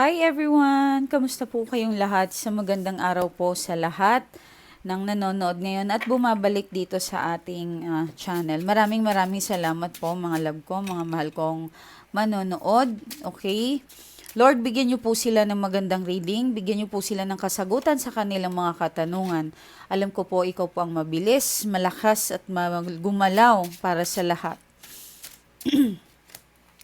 Hi everyone! Kamusta po kayong lahat? Sa magandang araw po sa lahat ng nanonood ngayon at bumabalik dito sa ating ah, channel. Maraming maraming salamat po mga love ko, mga mahal kong manonood. Okay? Lord, bigyan niyo po sila ng magandang reading, bigyan niyo po sila ng kasagutan sa kanilang mga katanungan. Alam ko po, ikaw po ang mabilis, malakas at ma- gumalaw para sa lahat.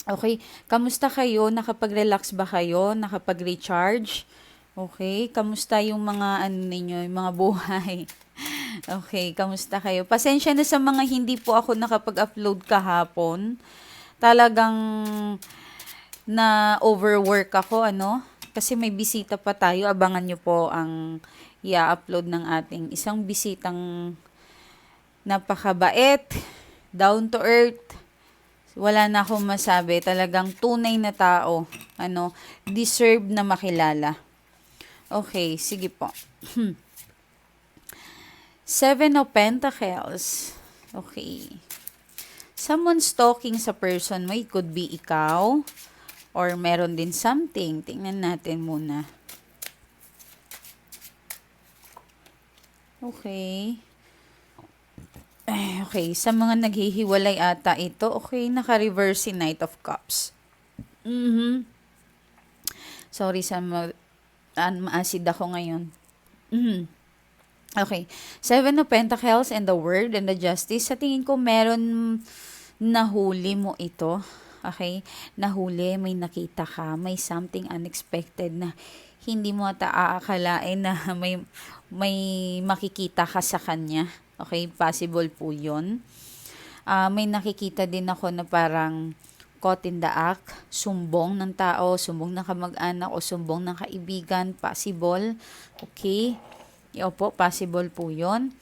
Okay, kamusta kayo? Nakapag-relax ba kayo? Nakapag-recharge? Okay, kamusta yung mga ano ninyo, yung mga buhay? Okay, kamusta kayo? Pasensya na sa mga hindi po ako nakapag-upload kahapon. Talagang na overwork ako, ano? Kasi may bisita pa tayo. Abangan nyo po ang i-upload ng ating isang bisitang napakabait, down to earth, wala na akong masabi. Talagang tunay na tao. Ano, deserve na makilala. Okay, sige po. Seven of Pentacles. Okay. Someone stalking sa person mo. It could be ikaw. Or meron din something. Tingnan natin muna. Okay. Ay, okay, sa mga naghihiwalay ata ito, okay, naka-reverse si Knight of Cups. Mhm. Sorry sa ma an maasid ako ngayon. Mhm. Okay. Seven of Pentacles and the Word and the Justice. Sa tingin ko, meron nahuli mo ito. Okay? Nahuli, may nakita ka, may something unexpected na hindi mo ata aakalain na may, may makikita ka sa kanya. Okay? Possible po yun. Ah, may nakikita din ako na parang caught in the act, sumbong ng tao, sumbong ng kamag-anak o sumbong ng kaibigan, possible. Okay? Opo, possible po yun.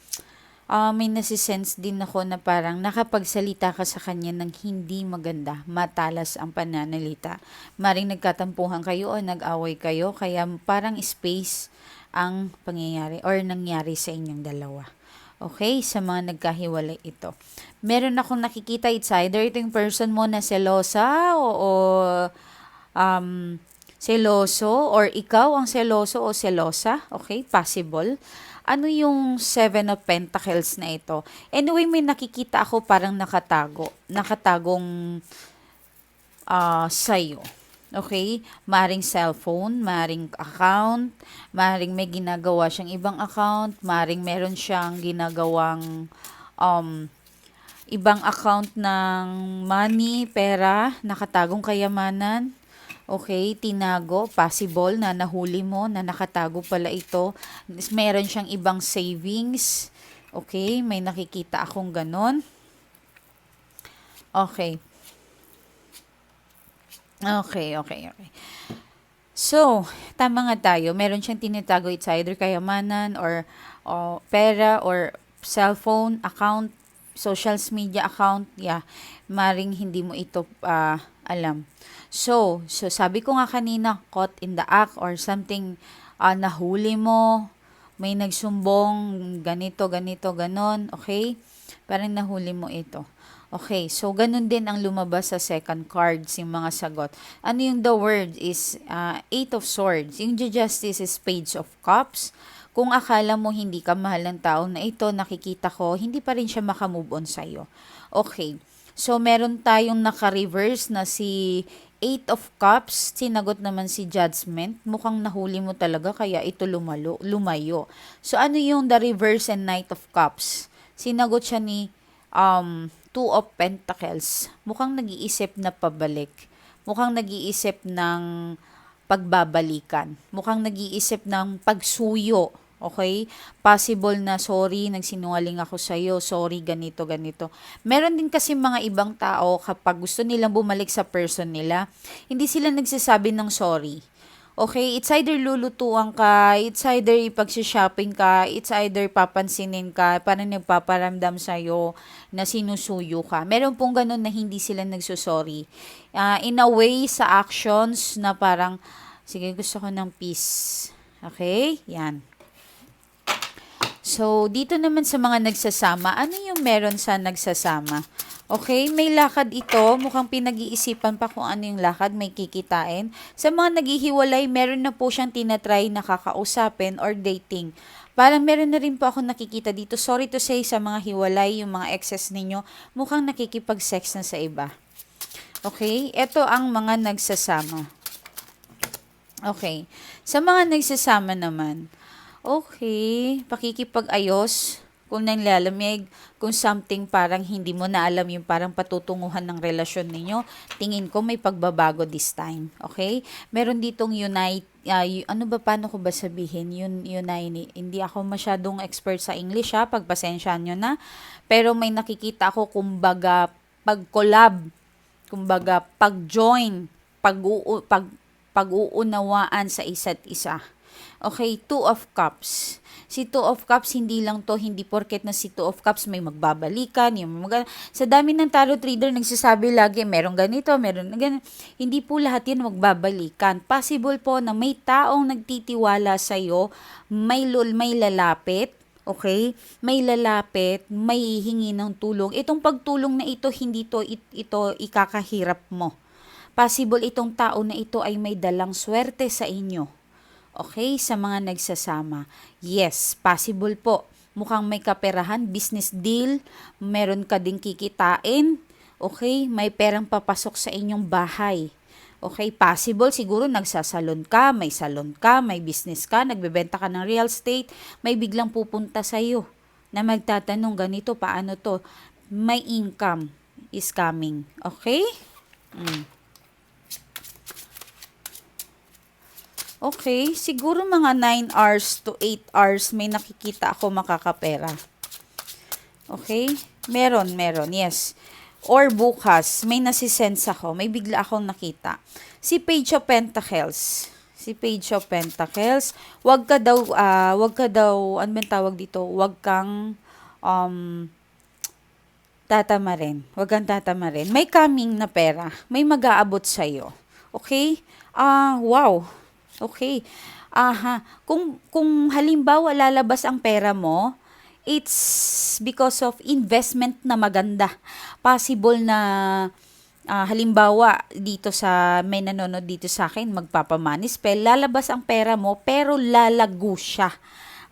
Ah, may nasisense din ako na parang nakapagsalita ka sa kanya ng hindi maganda, matalas ang pananalita. Maring nagkatampuhan kayo o nag-away kayo, kaya parang space ang pangyayari or nangyari sa inyong dalawa. Okay, sa mga nagkahiwalay ito. Meron akong nakikita, it's either ito yung person mo na selosa o, o um, seloso or ikaw ang seloso o selosa. Okay, possible. Ano yung Seven of Pentacles na ito? Anyway, may nakikita ako parang nakatago. Nakatagong uh, sa'yo. Okay? Maring cellphone, maring account, maring may ginagawa siyang ibang account, maring meron siyang ginagawang um, ibang account ng money, pera, nakatagong kayamanan. Okay, tinago, possible na nahuli mo na nakatago pala ito. Meron siyang ibang savings. Okay, may nakikita akong ganon. Okay. Okay, okay, okay. So, tama nga tayo. Meron siyang tinitago. It's either kayamanan or, or pera or cellphone account, social media account. Yeah, maring hindi mo ito uh, alam. So, so sabi ko nga kanina, caught in the act or something uh, nahuli mo, may nagsumbong, ganito, ganito, ganon, okay? Parang nahuli mo ito. Okay, so ganun din ang lumabas sa second cards, yung mga sagot. Ano yung the word is uh, Eight of Swords. Yung Justice is Page of Cups. Kung akala mo hindi ka mahal ng tao na ito, nakikita ko, hindi pa rin siya makamove on sa'yo. Okay, so meron tayong naka-reverse na si Eight of Cups, sinagot naman si Judgment. Mukhang nahuli mo talaga kaya ito lumalo, lumayo. So ano yung the reverse and Knight of Cups? Sinagot siya ni um, Two of Pentacles. Mukhang nag-iisip na pabalik. Mukhang nag-iisip ng pagbabalikan. Mukhang nag-iisip ng pagsuyo. Okay? Possible na sorry, nagsinungaling ako sa iyo, sorry, ganito, ganito. Meron din kasi mga ibang tao kapag gusto nilang bumalik sa person nila, hindi sila nagsasabi ng sorry. Okay, it's either lulutuan ka, it's either ipag-shopping ka, it's either papansinin ka, parang nagpaparamdam sa'yo na sinusuyo ka. Meron pong ganun na hindi sila nagsusorry. Uh, in a way, sa actions na parang, sige, gusto ko ng peace. Okay, yan. So, dito naman sa mga nagsasama, ano yung meron sa nagsasama? Okay, may lakad ito. Mukhang pinag-iisipan pa kung ano yung lakad, may kikitain. Sa mga naghihiwalay, meron na po siyang tinatry na kakausapin or dating. Parang meron na rin po ako nakikita dito. Sorry to say sa mga hiwalay, yung mga exes ninyo, mukhang nakikipag-sex na sa iba. Okay, ito ang mga nagsasama. Okay, sa mga nagsasama naman, okay, pakikipag-ayos, kung nanlalamig, kung something parang hindi mo na alam yung parang patutunguhan ng relasyon ninyo, tingin ko may pagbabago this time. Okay? Meron ditong unite, uh, ano ba, paano ko ba sabihin? Yun, unite, hindi ako masyadong expert sa English ha, pagpasensyahan nyo na. Pero may nakikita ako kumbaga pag-collab, kumbaga pag-join, pag, pag, pag-uunawaan sa isa't isa. Okay, two of cups. Si two of cups, hindi lang to, hindi porket na si two of cups may magbabalikan, yung mga, sa dami ng tarot reader, nagsasabi lagi, meron ganito, meron ganito. Hindi po lahat yan magbabalikan. Possible po na may taong nagtitiwala sa'yo, may lul, may lalapit, okay? May lalapit, may hingi ng tulong. Itong pagtulong na ito, hindi to, it, ito ikakahirap mo. Possible itong tao na ito ay may dalang swerte sa inyo. Okay, sa mga nagsasama. Yes, possible po. Mukhang may kaperahan, business deal, meron ka ding kikitain. Okay, may perang papasok sa inyong bahay. Okay, possible siguro nagsasalon ka, may salon ka, may business ka, nagbebenta ka ng real estate, may biglang pupunta sa iyo na magtatanong ganito, paano to? May income is coming. Okay? Mm. Okay, siguro mga 9 hours to 8 hours may nakikita ako makakapera. Okay? Meron, meron, yes. Or bukas, may nasisense ako, may bigla akong nakita. Si Page of Pentacles. Si Page of Pentacles. Wag ka daw, uh, wag ka daw, ano tawag dito? Wag kang, um, tatama rin. Wag kang tatama rin. May coming na pera. May mag-aabot sa'yo. Okay? Ah, uh, wow Okay. Aha. Kung, kung halimbawa lalabas ang pera mo, it's because of investment na maganda. Possible na uh, halimbawa dito sa may nanonood dito sa akin magpapamani spell lalabas ang pera mo pero lalago siya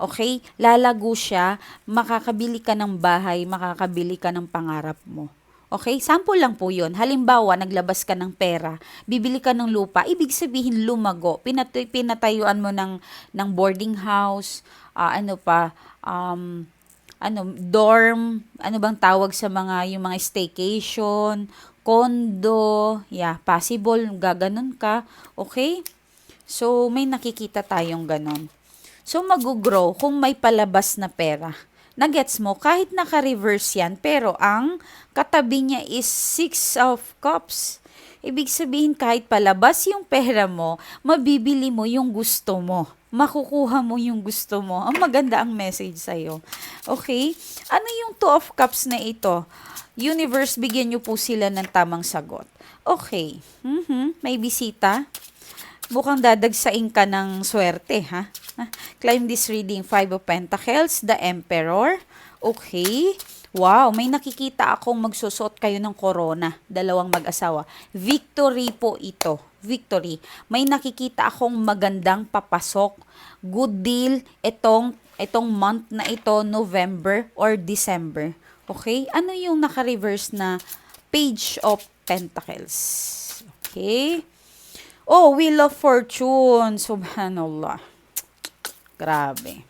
okay lalago siya makakabili ka ng bahay makakabili ka ng pangarap mo Okay? Sample lang po yun. Halimbawa, naglabas ka ng pera, bibili ka ng lupa, ibig sabihin lumago. Pinat- pinatayuan mo ng, ng boarding house, uh, ano pa, um, ano, dorm, ano bang tawag sa mga, yung mga staycation, condo, yeah, possible, gaganon ka, okay? So, may nakikita tayong ganon. So, mag-grow kung may palabas na pera. Nagets mo, kahit naka-reverse yan, pero ang katabi niya is Six of Cups. Ibig sabihin, kahit palabas yung pera mo, mabibili mo yung gusto mo. Makukuha mo yung gusto mo. Ang maganda ang message sa'yo. Okay? Ano yung Two of Cups na ito? Universe, bigyan niyo po sila ng tamang sagot. Okay. Mm-hmm. May bisita. Mukhang dadagsain ka ng swerte, ha? Claim this reading, Five of Pentacles, the Emperor. Okay. Wow, may nakikita akong magsusot kayo ng corona, dalawang mag-asawa. Victory po ito. Victory. May nakikita akong magandang papasok. Good deal itong itong month na ito, November or December. Okay? Ano yung naka-reverse na Page of Pentacles? Okay? Oh, Wheel of Fortune. Subhanallah. Grabe.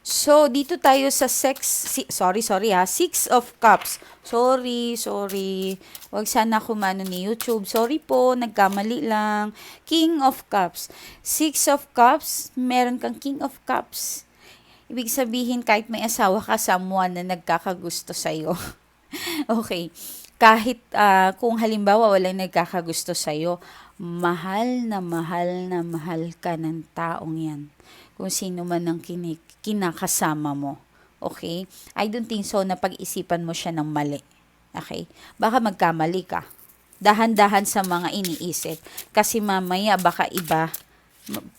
So, dito tayo sa sex, si, sorry, sorry ha, Six of Cups. Sorry, sorry. Huwag sana kumano ni YouTube. Sorry po, nagkamali lang. King of Cups. Six of Cups, meron kang King of Cups. Ibig sabihin, kahit may asawa ka, someone na nagkakagusto sa'yo. okay. Kahit uh, kung halimbawa walang nagkakagusto sa'yo, mahal na mahal na mahal ka ng taong yan. Kung sino man ang kinik- kinakasama mo. Okay? I don't think so na pag-isipan mo siya ng mali. Okay? Baka magkamali ka. Dahan-dahan sa mga iniisip. Kasi mamaya baka iba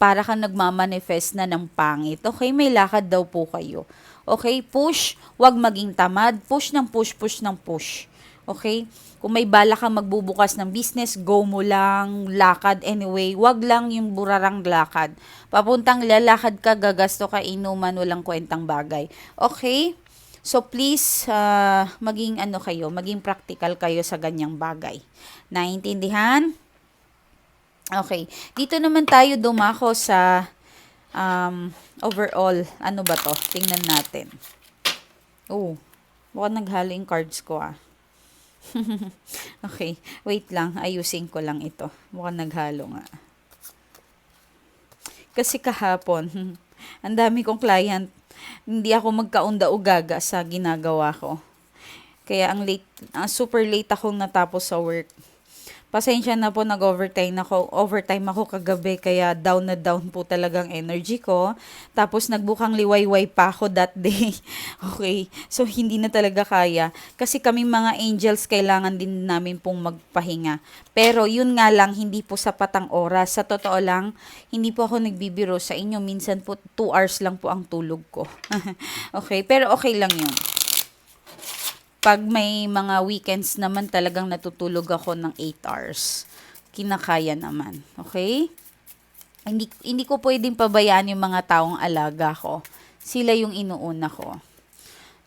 para kang nagmamanifest na ng pangit. Okay, may lakad daw po kayo. Okay, push, wag maging tamad. Push ng push, push ng push. Okay? Kung may bala kang magbubukas ng business, go mo lang, lakad anyway. Wag lang yung burarang lakad. Papuntang lalakad ka, gagasto ka, inuman, walang kwentang bagay. Okay? So please, uh, maging ano kayo, maging practical kayo sa ganyang bagay. Naintindihan? Okay. Dito naman tayo dumako sa um, overall. Ano ba to? Tingnan natin. Oh, mukhang naghalo yung cards ko ah. okay, wait lang. Ayusin ko lang ito. Mukhang naghalo nga. Kasi kahapon, ang dami kong client, hindi ako magkaunda-ugaga sa ginagawa ko. Kaya ang late, uh, super late akong natapos sa work. Pasensya na po, nag-overtime ako, overtime ako kagabi, kaya down na down po talagang energy ko. Tapos nagbukang liwayway pa ako that day. okay, so hindi na talaga kaya. Kasi kami mga angels, kailangan din namin pong magpahinga. Pero yun nga lang, hindi po sapat ang oras. Sa totoo lang, hindi po ako nagbibiro sa inyo. Minsan po, 2 hours lang po ang tulog ko. okay, pero okay lang yun pag may mga weekends naman talagang natutulog ako ng 8 hours. Kinakaya naman. Okay? Hindi, hindi ko pwedeng pabayaan yung mga taong alaga ko. Sila yung inuuna ko.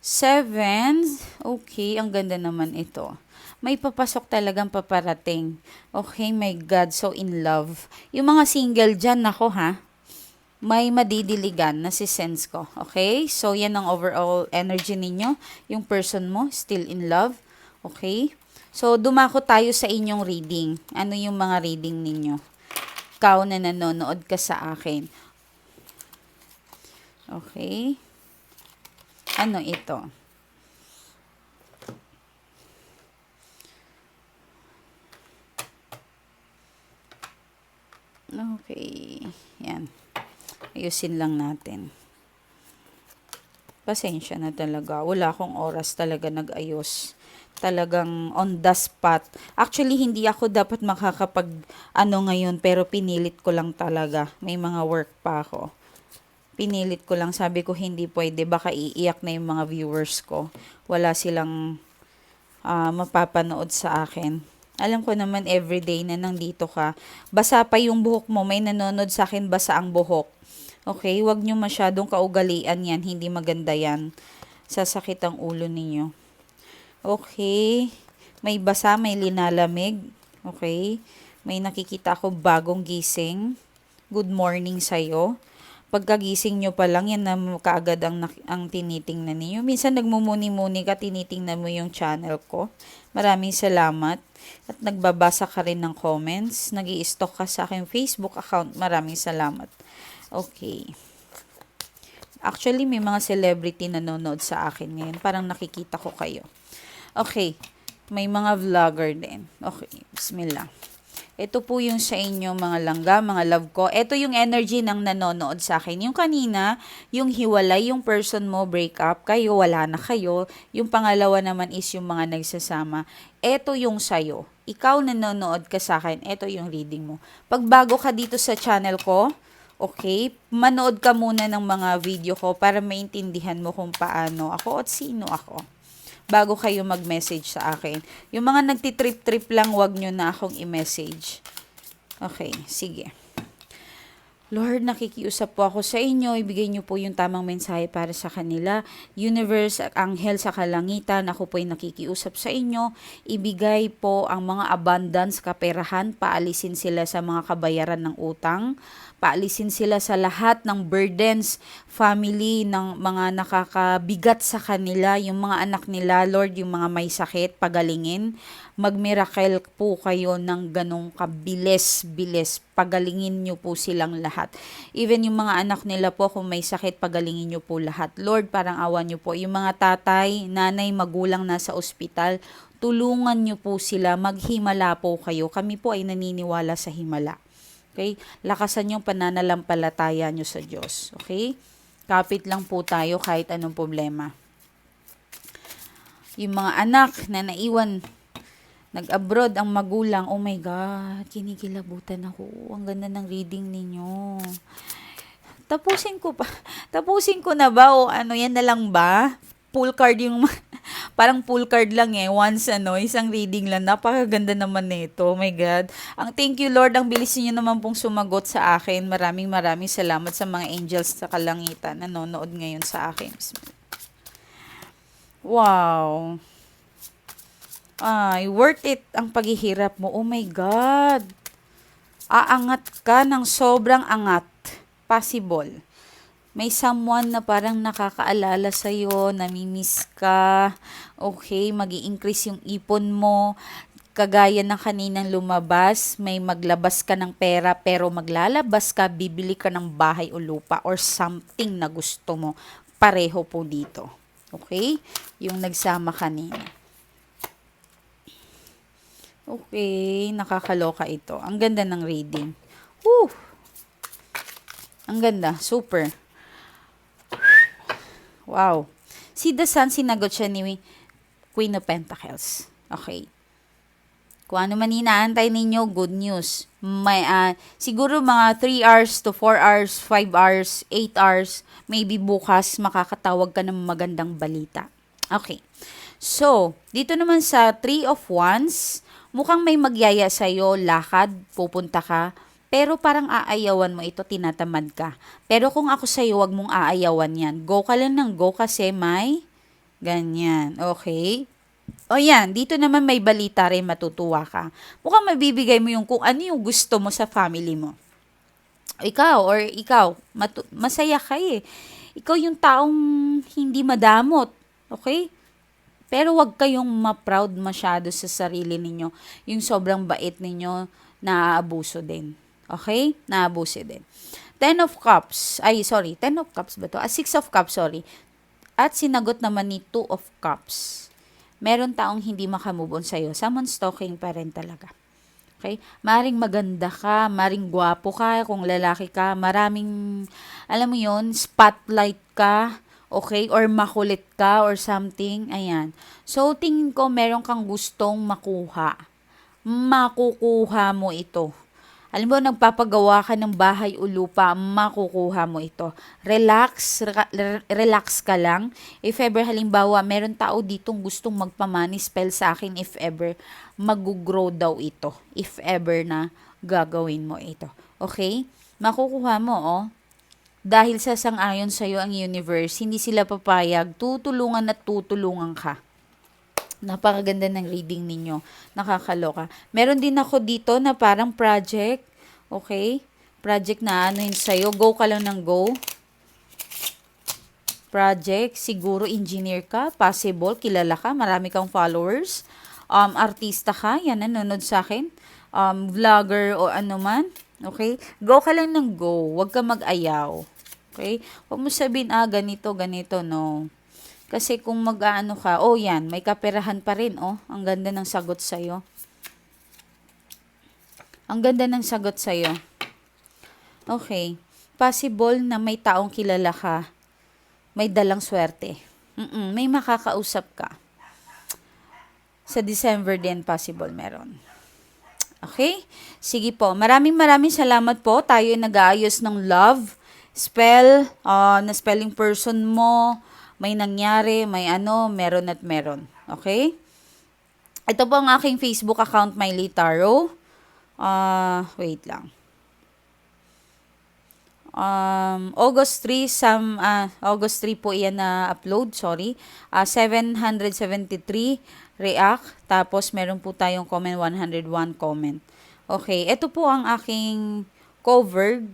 Seven. Okay, ang ganda naman ito. May papasok talagang paparating. Okay, my God, so in love. Yung mga single dyan, nako ha may madidiligan na si sense ko. Okay? So, yan ang overall energy ninyo. Yung person mo, still in love. Okay? So, dumako tayo sa inyong reading. Ano yung mga reading ninyo? Ikaw na nanonood ka sa akin. Okay? Ano ito? Okay. Yan. Ayusin lang natin. Pasensya na talaga. Wala akong oras talaga nag-ayos. Talagang on the spot. Actually, hindi ako dapat makakapag ano ngayon, pero pinilit ko lang talaga. May mga work pa ako. Pinilit ko lang. Sabi ko, hindi pwede. Baka iiyak na yung mga viewers ko. Wala silang uh, mapapanood sa akin. Alam ko naman everyday na nandito ka. Basa pa yung buhok mo. May nanonood sa akin, basa ang buhok Okay, wag nyo masyadong kaugalian yan. Hindi maganda yan. Sasakit ang ulo ninyo. Okay. May basa, may linalamig. Okay. May nakikita ako bagong gising. Good morning sa'yo. Pagkagising nyo pa lang, yan na kaagad ang, ang tinitingnan ninyo. Minsan nagmumuni-muni ka, tinitingnan mo yung channel ko. Maraming salamat. At nagbabasa ka rin ng comments. nag stalk ka sa aking Facebook account. Maraming salamat. Okay. Actually, may mga celebrity na nanonood sa akin ngayon. Parang nakikita ko kayo. Okay. May mga vlogger din. Okay. Bismillah. Ito po yung sa inyo mga langga, mga love ko. Ito yung energy ng nanonood sa akin. Yung kanina, yung hiwalay, yung person mo, break up, kayo, wala na kayo. Yung pangalawa naman is yung mga nagsasama. Ito yung sayo. Ikaw nanonood ka sa akin, ito yung reading mo. Pag bago ka dito sa channel ko, Okay? Manood ka muna ng mga video ko para maintindihan mo kung paano ako at sino ako. Bago kayo mag-message sa akin. Yung mga nagtitrip-trip lang, wag nyo na akong i-message. Okay, sige. Lord, nakikiusap po ako sa inyo. Ibigay niyo po yung tamang mensahe para sa kanila. Universe, anghel sa kalangitan, ako po ay nakikiusap sa inyo. Ibigay po ang mga abundance, kaperahan, paalisin sila sa mga kabayaran ng utang, paalisin sila sa lahat ng burdens, family, ng mga nakakabigat sa kanila, yung mga anak nila, Lord, yung mga may sakit, pagalingin magmiracle po kayo ng ganong kabilis-bilis. Pagalingin nyo po silang lahat. Even yung mga anak nila po, kung may sakit, pagalingin nyo po lahat. Lord, parang awa nyo po. Yung mga tatay, nanay, magulang nasa ospital, tulungan nyo po sila, maghimala po kayo. Kami po ay naniniwala sa himala. Okay? Lakasan yung pananalampalataya nyo sa Diyos. Okay? Kapit lang po tayo kahit anong problema. Yung mga anak na naiwan Nag-abroad ang magulang. Oh my God, kinikilabutan ako. Ang ganda ng reading ninyo. Tapusin ko pa. Tapusin ko na ba o ano, yan na lang ba? Full card yung, parang full card lang eh. Once ano, isang reading lang. Napakaganda naman nito. Oh my God. Ang thank you Lord, ang bilis niyo naman pong sumagot sa akin. Maraming maraming salamat sa mga angels sa kalangitan na nanonood ngayon sa akin. Wow. Ay, worth it ang paghihirap mo. Oh my God. Aangat ka ng sobrang angat. Possible. May someone na parang nakakaalala sa'yo, namimiss ka. Okay, mag increase yung ipon mo. Kagaya ng kaninang lumabas, may maglabas ka ng pera pero maglalabas ka, bibili ka ng bahay o lupa or something na gusto mo. Pareho po dito. Okay? Yung nagsama kanina. Okay, nakakaloka ito. Ang ganda ng reading. Woo! Ang ganda, super. Wow. Si The Sun, sinagot siya ni Queen of Pentacles. Okay. Kung ano man inaantay ninyo, good news. May, ah, siguro mga 3 hours to 4 hours, 5 hours, 8 hours, maybe bukas makakatawag ka ng magandang balita. Okay. So, dito naman sa 3 of Wands, mukhang may magyaya sa'yo, lakad, pupunta ka, pero parang aayawan mo ito, tinatamad ka. Pero kung ako sa'yo, wag mong aayawan yan. Go ka lang ng go kasi may ganyan. Okay? O yan, dito naman may balita rin, matutuwa ka. Mukhang mabibigay mo yung kung ano yung gusto mo sa family mo. Ikaw or ikaw, masaya ka eh. Ikaw yung taong hindi madamot. Okay? Pero wag kayong ma-proud masyado sa sarili ninyo. Yung sobrang bait ninyo, naaabuso din. Okay? Naabuso din. Ten of Cups. Ay, sorry. Ten of Cups ba to? Ah, Six of Cups, sorry. At sinagot naman ni Two of Cups. Meron taong hindi makamove on sa'yo. Someone stalking pa rin talaga. Okay? Maring maganda ka, maring gwapo ka, kung lalaki ka, maraming, alam mo yon spotlight ka, okay? Or makulit ka or something. Ayan. So, tingin ko meron kang gustong makuha. Makukuha mo ito. Alam mo, nagpapagawa ka ng bahay o lupa, makukuha mo ito. Relax, re- relax ka lang. If ever, halimbawa, meron tao ditong gustong magpamani spell sa akin, if ever, mag-grow daw ito. If ever na gagawin mo ito. Okay? Makukuha mo, oh. Dahil sa sangayon sa'yo ang universe, hindi sila papayag, tutulungan at tutulungan ka. Napakaganda ng reading ninyo. Nakakaloka. Meron din ako dito na parang project. Okay? Project na ano yun sa'yo. Go ka lang ng go. Project. Siguro engineer ka. Possible. Kilala ka. Marami kang followers. Um, artista ka. Yan, nanonood sa akin. Um, vlogger o ano man. Okay? Go ka lang ng go. Huwag ka mag-ayaw. Okay? Huwag mo sabihin, ah, ganito, ganito. No. Kasi kung mag-aano ka, oh yan, may kaperahan pa rin, oh. Ang ganda ng sagot sa'yo. Ang ganda ng sagot sa'yo. Okay. Possible na may taong kilala ka. May dalang swerte. Mm-mm, may makakausap ka. Sa December din, possible meron. Okay? Sige po. Maraming maraming salamat po. Tayo ay nag-aayos ng love, spell, uh, na spelling person mo, may nangyari, may ano, meron at meron. Okay? Ito po ang aking Facebook account, Miley Taro. Uh, wait lang. Um, August 3, some, uh, August 3 po yan na upload, sorry. Uh, 773 react, tapos meron po tayong comment, 101 comment. Okay, ito po ang aking covered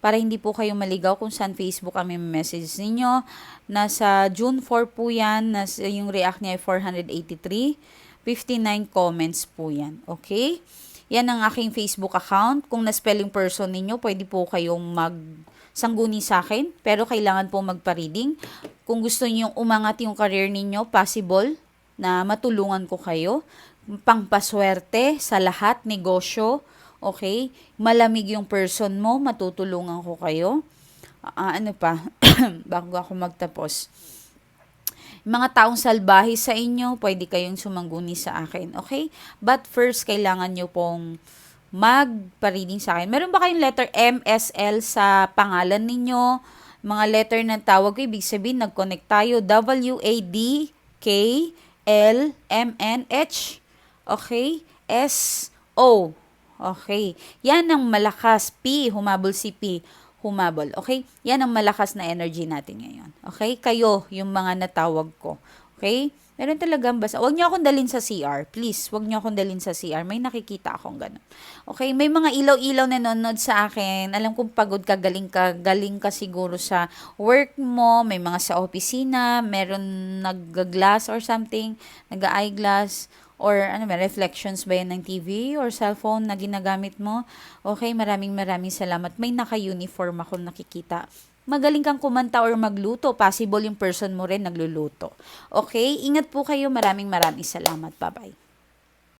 para hindi po kayo maligaw kung saan Facebook kami message ninyo. Nasa June 4 po yan, nasa, yung react niya ay 483. 59 comments po yan. Okay? Yan ang aking Facebook account. Kung na-spelling person ninyo, pwede po kayong mag sangguni sa akin, pero kailangan po magpa-reading. Kung gusto niyo umangat yung career ninyo, possible na matulungan ko kayo. Pangpaswerte sa lahat, negosyo, Okay? Malamig yung person mo, matutulungan ko kayo. Uh, ano pa, bago ako magtapos. mga taong salbahe sa inyo, pwede kayong sumangguni sa akin, okay? But first, kailangan nyo pong magpa-reading sa akin. Meron ba kayong letter MSL sa pangalan ninyo? Mga letter ng tawag ko, ibig sabihin, nag-connect tayo. W-A-D, K, L, M, N, H, okay? S, O, okay? Yan ang malakas. P, humabol si P humabol. Okay? Yan ang malakas na energy natin ngayon. Okay? Kayo, yung mga natawag ko. Okay? Meron talagang basa. Huwag niyo akong dalhin sa CR. Please, huwag niyo akong dalhin sa CR. May nakikita akong ganun. Okay? May mga ilaw-ilaw na nanonood sa akin. Alam kong pagod ka, galing ka, galing ka siguro sa work mo. May mga sa opisina. Meron nag-glass or something. Nag-eyeglass or ano ba, reflections ba yan ng TV or cellphone na ginagamit mo? Okay, maraming maraming salamat. May naka-uniform ako nakikita. Magaling kang kumanta or magluto. Possible yung person mo rin nagluluto. Okay, ingat po kayo. Maraming maraming salamat. Bye-bye.